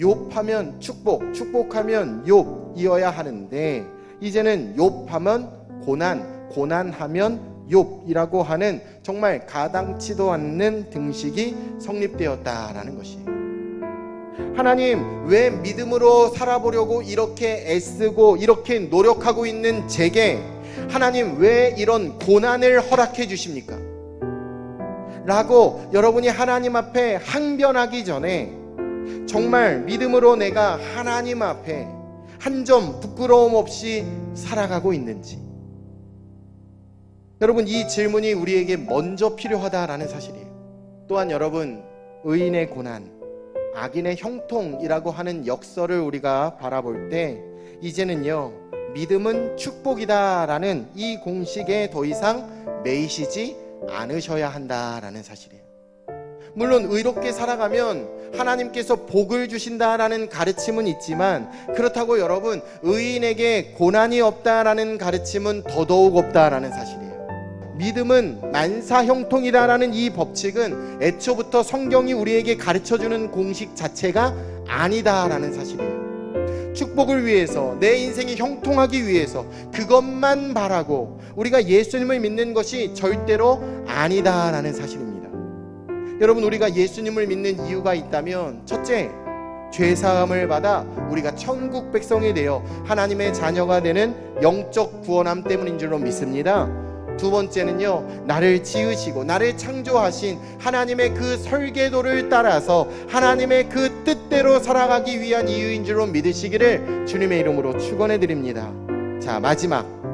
욥하면 축복, 축복하면 욥이어야 하는데 이제는 욥하면 고난, 고난하면 욥이라고 하는 정말 가당치도 않는 등식이 성립되었다라는 것이에요. 하나님, 왜 믿음으로 살아보려고 이렇게 애쓰고 이렇게 노력하고 있는 제게 하나님 왜 이런 고난을 허락해 주십니까? 라고 여러분이 하나님 앞에 항변하기 전에 정말 믿음으로 내가 하나님 앞에 한 점 부끄러움 없이 살아가고 있는지 여러분 이 질문이 우리에게 먼저 필요하다라는 사실이에요. 또한 여러분 의인의 고난, 악인의 형통이라고 하는 역설을 우리가 바라볼 때 이제는요 믿음은 축복이다라는 이 공식에 더 이상 매이시지 않으셔야 한다라는 사실이에요. 물론 의롭게 살아가면 하나님께서 복을 주신다라는 가르침은 있지만 그렇다고 여러분 의인에게 고난이 없다라는 가르침은 더더욱 없다라는 사실이에요. 믿음은 만사형통이다라는 이 법칙은 애초부터 성경이 우리에게 가르쳐 주는 공식 자체가 아니다라는 사실이에요. 축복을 위해서 내 인생이 형통하기 위해서 그것만 바라고 우리가 예수님을 믿는 것이 절대로 아니다라는 사실입니다. 여러분 우리가 예수님을 믿는 이유가 있다면 첫째 죄 사함을 받아 우리가 천국 백성이 되어 하나님의 자녀가 되는 영적 구원함 때문인 줄로 믿습니다. 두 번째는요, 나를 지으시고 나를 창조하신 하나님의 그 설계도를 따라서 하나님의 그 뜻대로 살아가기 위한 이유인 줄로 믿으시기를 주님의 이름으로 축원해 드립니다. 자, 마지막.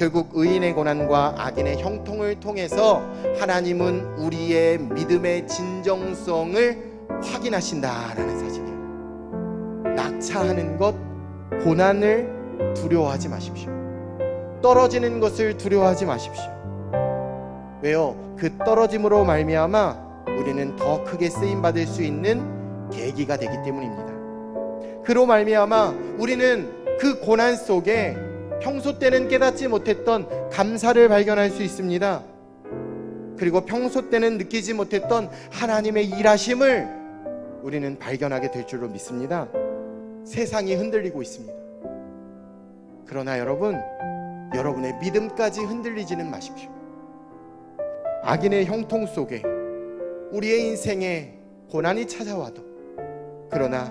결국 의인의 고난과 악인의 형통을 통해서 하나님은 우리의 믿음의 진정성을 확인하신다라는 사실이에요. 낙차하는 것, 고난을 두려워하지 마십시오. 떨어지는 것을 두려워하지 마십시오. 왜요? 그 떨어짐으로 말미암아 우리는 더 크게 쓰임 받을 수 있는 계기가 되기 때문입니다. 그로 말미암아 우리는 그 고난 속에 평소 때는 깨닫지 못했던 감사를 발견할 수 있습니다. 그리고 평소 때는 느끼지 못했던 하나님의 일하심을 우리는 발견하게 될 줄로 믿습니다. 세상이 흔들리고 있습니다. 그러나 여러분, 여러분의 믿음까지 흔들리지는 마십시오. 악인의 형통 속에 우리의 인생에 고난이 찾아와도 그러나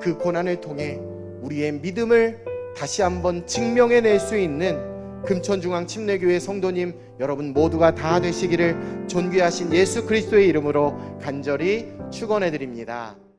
그 고난을 통해 우리의 믿음을 다시 한번 증명해낼 수 있는 금천중앙 침례교회 성도님 여러분 모두가 다 되시기를 존귀하신 예수 그리스도의 이름으로 간절히 축원해 드립니다.